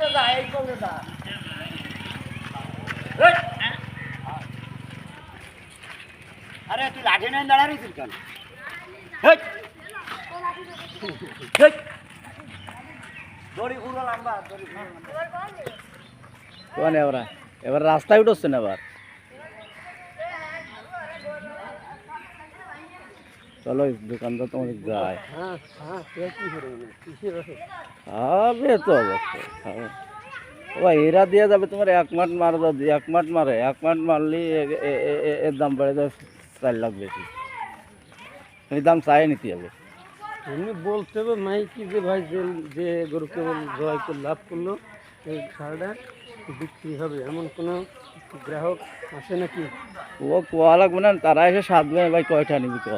কোনে যা এই কোনে যা। আরে তুই লাঠি নাই তুই কেন? এবার এবার রাস্তায় উঠছে না চলো দোকানদার তোমাদের যায় হ্যাঁ হ্যাঁ হবে তো অবশ্যই। ও এরা দিয়ে যাবে তোমার এক মাঠ মারে যদি এক মাঠ মারে এক মাঠ মারলে এর দাম বেড়ে যাবে চার লাখ বেশি। এই দাম চাই নিতে হবে। এমনি বলতে হবে মাইকি যে ভাই যে যে গরু কেবল জয় করে লাভ করল এই সারটা বিক্রি হবে। এমন কোনো গ্রাহক আসে নাকি? ও কোয়া লাগবে না তারা এসে সাধবে ভাই কয়টা নিবি ক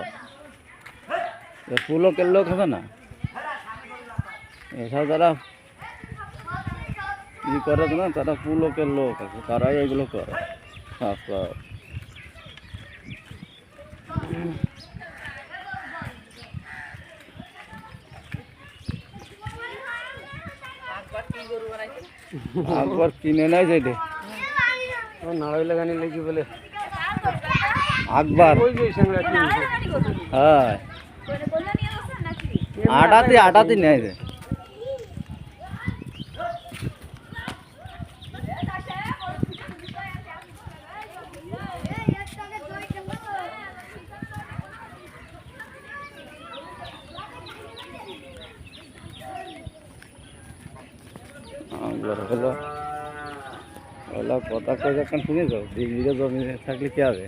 এ ফুলও লোক হবে না? এসব যারা ই করে না তারা পুলকের লোক আছে তারাই এগুলো করে। আকবর কিনে নাই নাড়াই লাগানি লেগে বলে। আকবর। হ্যাঁ। আটাতে আটাতে নেয় রে। কথা কই যখন শুনে যাও ডিগ্রিতে জমি থাকলে কি হবে?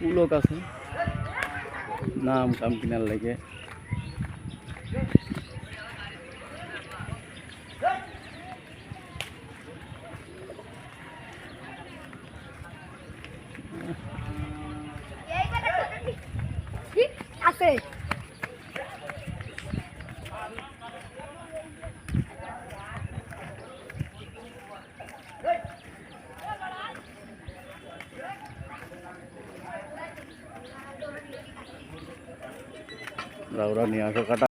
পুলক আছে। নাম কাম কিনার লাগে। ঠিক আছে। রাউরা নিয়ে আসো কাটা